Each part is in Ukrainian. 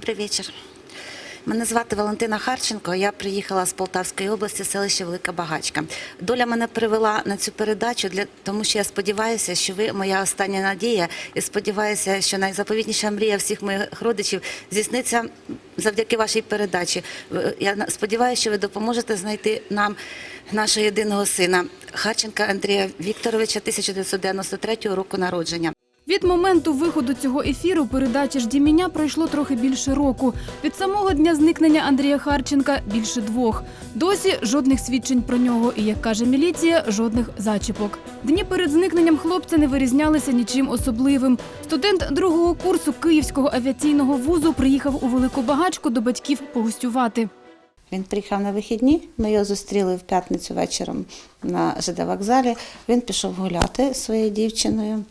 Добрий вечір. Мене звати Валентина Харченко. Я приїхала з Полтавської області, селище Велика Багачка. Доля мене привела на цю передачу для тому, що я сподіваюся, що ви моя остання надія, і сподіваюся, що найзаповітніша мрія всіх моїх родичів здійсниться завдяки вашій передачі. Я сподіваюся, що ви допоможете знайти нам нашого єдиного сина Харченка Андрія Вікторовича 1993 року народження. Від моменту виходу цього ефіру передачі «Жді мене» пройшло трохи більше року. Від самого дня зникнення Андрія Харченка більше двох. Досі жодних свідчень про нього і, як каже міліція, жодних зачіпок. Дні перед зникненням хлопця не вирізнялися нічим особливим. Студент другого курсу Київського авіаційного вузу приїхав у Велику Багачку до батьків погостювати. Він приїхав на вихідні. Ми його зустріли в п'ятницю вечором на ЖД вокзалі. Він пішов гуляти зі своєю дівчиною.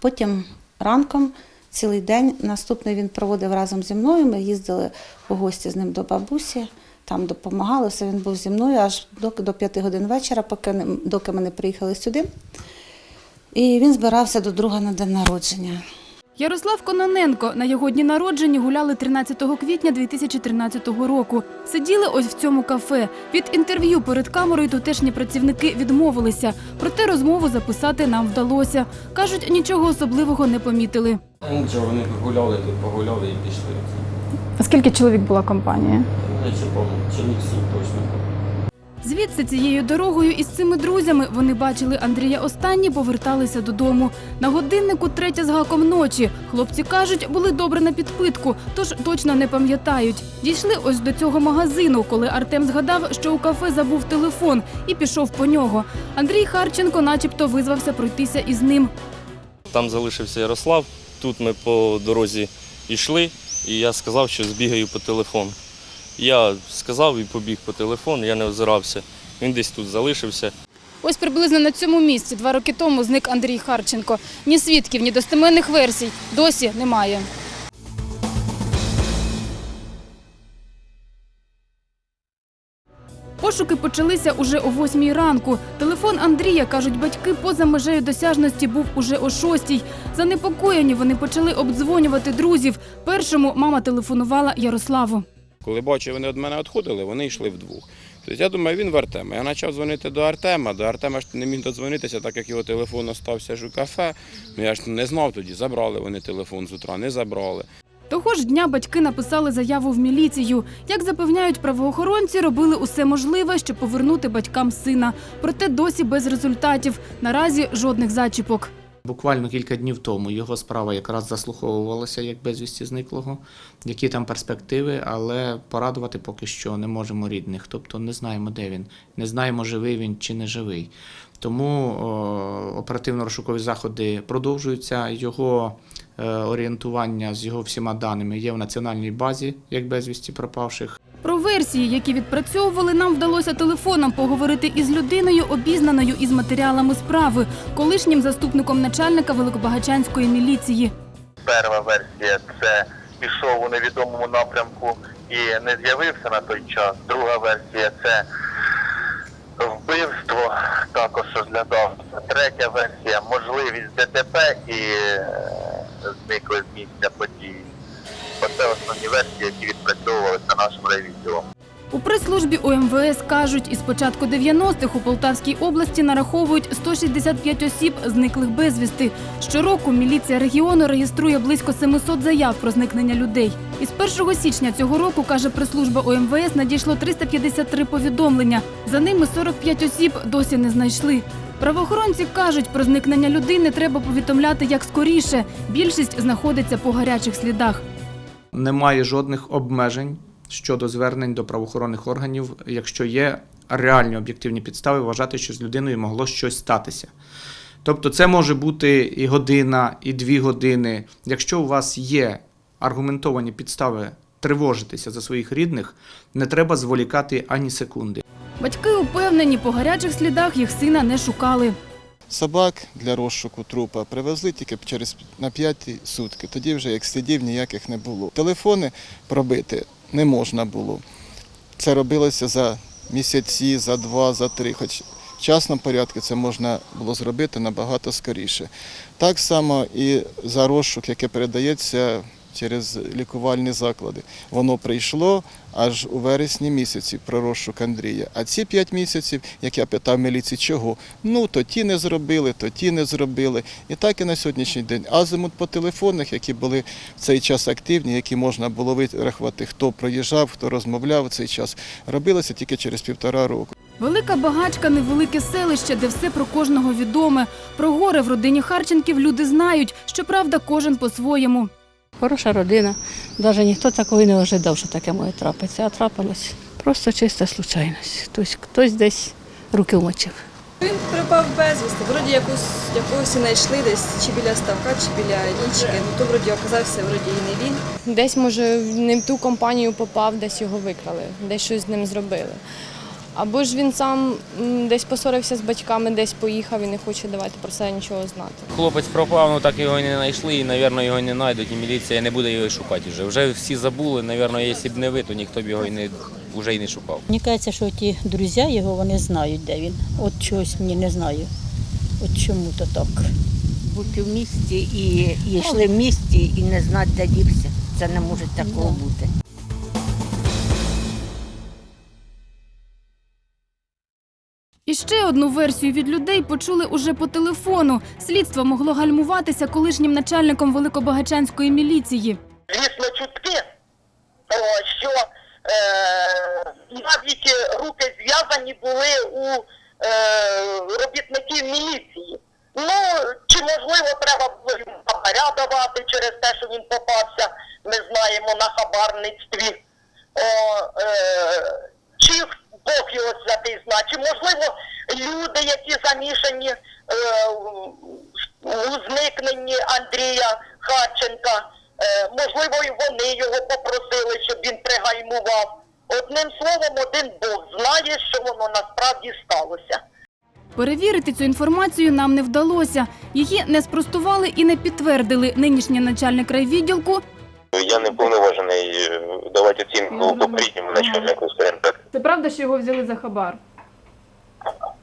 Потім ранком, цілий день, наступний він проводив разом зі мною. Ми їздили у гості з ним до бабусі. Там допомагали, все він був зі мною аж до, до 5 годин вечора, поки не- доки ми не приїхали сюди. І він збирався до друга на день народження. Ярослав Кононенко на його дні народження гуляли 13 квітня 2013 року. Сиділи ось в цьому кафе. Від інтерв'ю перед камерою тутешні працівники відмовилися. Проте розмову записати нам вдалося. Кажуть, нічого особливого не помітили. Нічого, вони погуляли, тут погуляли і пішли. А скільки чоловік була компанія? Не не всі точно. Звідси цією дорогою із цими друзями вони бачили Андрія останні, поверталися додому. На годиннику третя з гаком ночі. Хлопці кажуть, були добре на підпитку, тож точно не пам'ятають. Дійшли ось до цього магазину, коли Артем згадав, що у кафе забув телефон і пішов по нього. Андрій Харченко, начебто, визвався пройтися із ним. Там залишився Ярослав, тут ми по дорозі йшли, і я сказав, що збігаю по телефон. Я сказав і побіг по телефон, я не озирався. Він десь тут залишився. Ось приблизно на цьому місці два роки тому зник Андрій Харченко. Ні свідків, ні достеменних версій досі немає. Пошуки почалися уже о восьмій ранку. Телефон Андрія, кажуть батьки, поза межею досяжності був уже о шостій. Занепокоєні вони почали обдзвонювати друзів. Першому мама телефонувала Ярославу. Коли бачив, вони від мене відходили, вони йшли вдвох. Тобто я думаю, він в Артема. Я почав дзвонити до Артема. До Артема ж не міг додзвонитися, так як його телефон остався ж у кафе. Ну я ж не знав тоді, забрали вони телефон з утра, не забрали. Того ж дня батьки написали заяву в міліцію. Як запевняють правоохоронці, робили усе можливе, щоб повернути батькам сина. Проте досі без результатів. Наразі жодних зачіпок. Буквально кілька днів тому його справа якраз заслуховувалася як безвісті зниклого, які там перспективи, але порадувати поки що не можемо рідних. Тобто не знаємо, де він, не знаємо, живий він чи не живий. Тому оперативно-розшукові заходи продовжуються. Його е, орієнтування з його всіма даними є в національній базі як безвісті пропавших. Про версії, які відпрацьовували, нам вдалося телефоном поговорити із людиною, обізнаною із матеріалами справи, колишнім заступником начальника Великобагачанської міліції. Перша версія це пішов у невідомому напрямку і не з'явився на той час. Друга версія це вбивство, також розглядався. Третя версія можливість ДТП і е, зникли з місця події. Оце основні версії, які відпрацьовувалися нашим ревізіом. У прес-службі УМВС кажуть, із початку 90-х у Полтавській області нараховують 165 осіб, зниклих безвісти. Щороку міліція регіону реєструє близько 700 заяв про зникнення людей. Із 1 січня цього року, каже прес-служба УМВС, надійшло 353 повідомлення. За ними 45 осіб досі не знайшли. Правоохоронці кажуть, про зникнення людини треба повідомляти як скоріше. Більшість знаходиться по гарячих слідах. Немає жодних обмежень щодо звернень до правоохоронних органів, якщо є реальні об'єктивні підстави вважати, що з людиною могло щось статися. Тобто це може бути і година, і дві години. Якщо у вас є аргументовані підстави тривожитися за своїх рідних, не треба зволікати ані секунди. Батьки упевнені, по гарячих слідах їх сина не шукали. Собак для розшуку трупа привезли тільки через на п'яті сутки. Тоді вже як слідів ніяких не було. Телефони пробити не можна було. Це робилося за місяці, за два, за три. Хоч в частному порядку це можна було зробити набагато скоріше. Так само і за розшук, який передається через лікувальні заклади. Воно прийшло аж у вересні місяці про розшук Андрія. А ці п'ять місяців, як я питав міліції, чого? Ну, то ті не зробили, то ті не зробили. І так і на сьогоднішній день. Азимут по телефонах, які були в цей час активні, які можна було вирахувати, хто проїжджав, хто розмовляв в цей час, робилося тільки через півтора року. Велика багачка невелике селище, де все про кожного відоме. Про горе в родині Харченків люди знають. Щоправда, кожен по-своєму. Хороша родина. Навіть ніхто такого не ожидав, що таке може трапитися, а трапилось. Просто чиста случайність. Тобто хтось десь руки вмочив. Він припав безвісти. Вроді якусь якогось і знайшли десь чи біля ставка, чи біля річки. Ну то вроді оказався вроді і не він. Десь, може, не в ту компанію попав, десь його викрали, десь щось з ним зробили. Або ж він сам десь посорився з батьками, десь поїхав і не хоче давати про це нічого знати. Хлопець пропав, ну так його не знайшли, і, мабуть, його не знайдуть, і міліція не буде його шукати вже. Вже всі забули, мабуть, якщо б не ви, то ніхто б його і не, вже й не шукав. Мені кажеться, що ті друзі його вони знають, де він. От чогось мені не знаю. От чому то так. бути в місті і, і йшли в місті і не знати, де дівся. Це не може такого бути. Ще одну версію від людей почули уже по телефону. Слідство могло гальмуватися колишнім начальником Великобагачанської міліції. Звісно, чутки, що е, навіть руки зв'язані були у е, робітників міліції. Ну, чи можливо треба було давати через те, що він попався, ми знаємо, на хабарництві. О, е, чи Бог його святий зна, чи можливо люди, які замішані е, у зникненні Андрія Харченка, е, можливо, і вони його попросили, щоб він пригальмував. Одним словом, один Бог знає, що воно насправді сталося. Перевірити цю інформацію нам не вдалося. Її не спростували і не підтвердили нинішній начальник райвідділку. Я не повноважений е, давати оцінку попередньому начальнику, скажімо так. Це правда, що його взяли за хабар?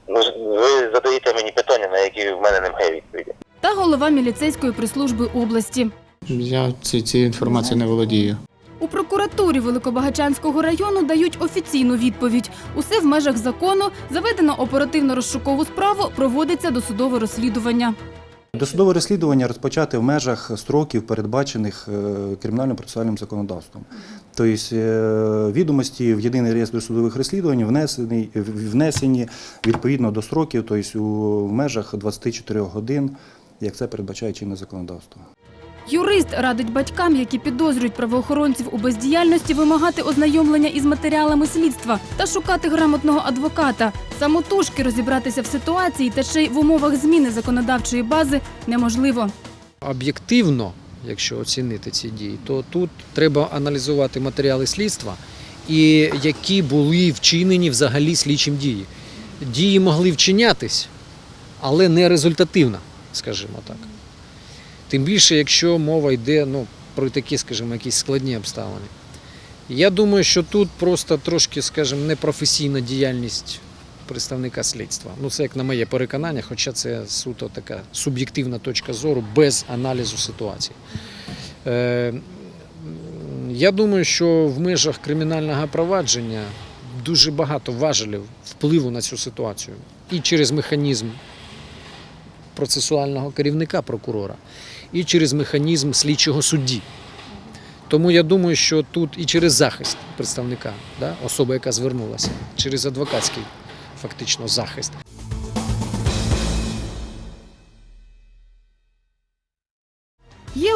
Ну, ви задаєте мені питання, на які в мене немає відповіді. Та голова міліцейської прес-служби області. Я ці, цією інформацією не володію. У прокуратурі Великобагачанського району дають офіційну відповідь. Усе в межах закону, заведено оперативно-розшукову справу, проводиться досудове розслідування. Досудове розслідування розпочати в межах строків, передбачених е, кримінально-процесуальним законодавством. Тобто е, відомості в єдиний реєстр досудових розслідувань внесені, внесені відповідно до строків, тобто в межах 24 годин, як це передбачає чинне законодавство. Юрист радить батькам, які підозрюють правоохоронців у бездіяльності, вимагати ознайомлення із матеріалами слідства та шукати грамотного адвоката. Самотужки розібратися в ситуації та ще й в умовах зміни законодавчої бази неможливо. об'єктивно, якщо оцінити ці дії, то тут треба аналізувати матеріали слідства і які були вчинені взагалі слідчим дії. Дії могли вчинятись, але не результативно, скажімо так. Тим більше, якщо мова йде ну, про такі, скажімо, якісь складні обставини. Я думаю, що тут просто трошки, скажімо, непрофесійна діяльність представника слідства. Ну, це як на моє переконання, хоча це суто така суб'єктивна точка зору без аналізу ситуації. Е, я думаю, що в межах кримінального провадження дуже багато важелів впливу на цю ситуацію. І через механізм процесуального керівника прокурора, і через механізм слідчого судді. Тому я думаю, що тут і через захист представника, да, особи, яка звернулася, через адвокатський фактично захист.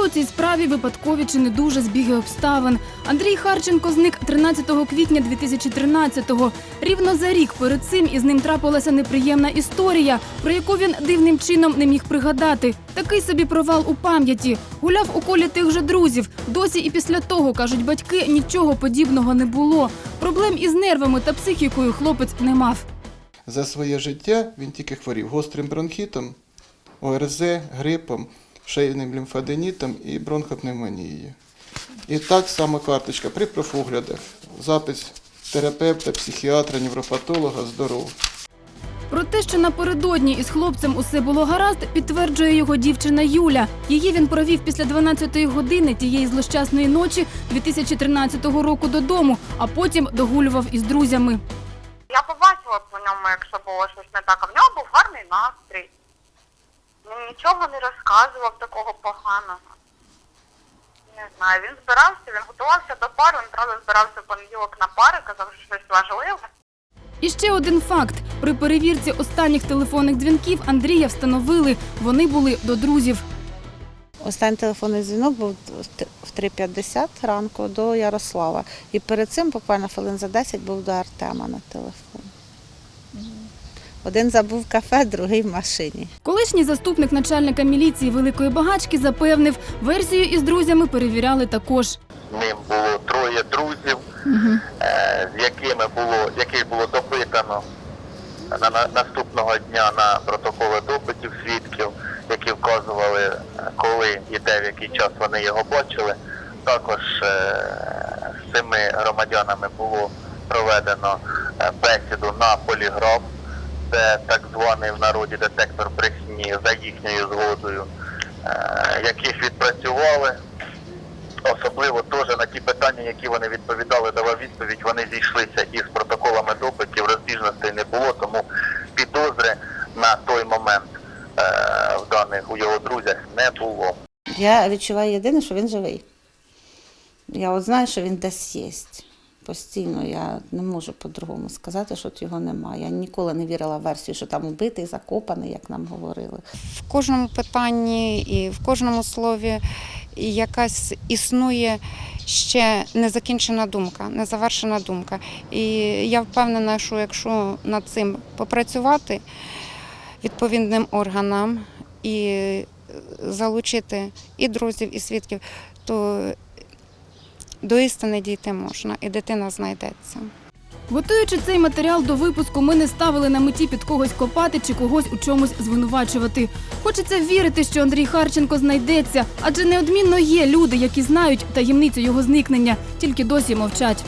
У цій справі випадкові чи не дуже збіги обставин. Андрій Харченко зник 13 квітня 2013-го. Рівно за рік перед цим із ним трапилася неприємна історія, про яку він дивним чином не міг пригадати. Такий собі провал у пам'яті. Гуляв у колі тих же друзів. Досі і після того, кажуть батьки, нічого подібного не було. Проблем із нервами та психікою хлопець не мав. За своє життя він тільки хворів гострим бронхітом, ОРЗ, грипом, шейним лімфаденітом і бронхопневмонією. І так само карточка при профоглядах, запис терапевта, психіатра, невропатолога здоров. Про те, що напередодні із хлопцем усе було гаразд, підтверджує його дівчина Юля. Її він провів після 12-ї години тієї злощасної ночі 2013 року додому, а потім догулював із друзями. Я побачила по ньому, якщо було щось не так, а в нього був гарний настрій. Він нічого не розказував такого поганого. Не знаю, він збирався, він готувався до пари, він правда збирався в понеділок на пари, казав, що щось важливе. І ще один факт: при перевірці останніх телефонних дзвінків Андрія встановили, вони були до друзів. Останній телефонний дзвінок був в 3.50 ранку до Ярослава. І перед цим буквально хвилин за 10 був до Артема на телефон. Один забув кафе, другий в машині. Колишній заступник начальника міліції Великої Багачки запевнив, версію із друзями перевіряли також. Ним було троє друзів, е, з якими було, яких було допитано на, на наступного дня на протоколи допитів свідків, які вказували, е, коли і де в який час вони його бачили. Також е, з цими громадянами було проведено бесіду на поліграф, це так званий в народі детектор брехні за їхньою згодою, е, яких відпрацювали. Особливо теж на ті питання, які вони відповідали, давав відповідь, вони зійшлися із протоколами допитів, розбіжностей не було, тому підозри на той момент е, в даних у його друзях не було. Я відчуваю єдине, що він живий. Я от знаю, що він десь є. Постійно я не можу по-другому сказати, що от його немає. Я ніколи не вірила в версію, що там убитий, закопаний, як нам говорили. в кожному питанні і в кожному слові якась існує ще незакінчена думка, незавершена думка. І я впевнена, що якщо над цим попрацювати відповідним органам і залучити і друзів, і свідків, то до істини дійти можна, і дитина знайдеться. Готуючи цей матеріал до випуску, ми не ставили на меті під когось копати чи когось у чомусь звинувачувати. Хочеться вірити, що Андрій Харченко знайдеться, адже неодмінно є люди, які знають таємницю його зникнення, тільки досі мовчать.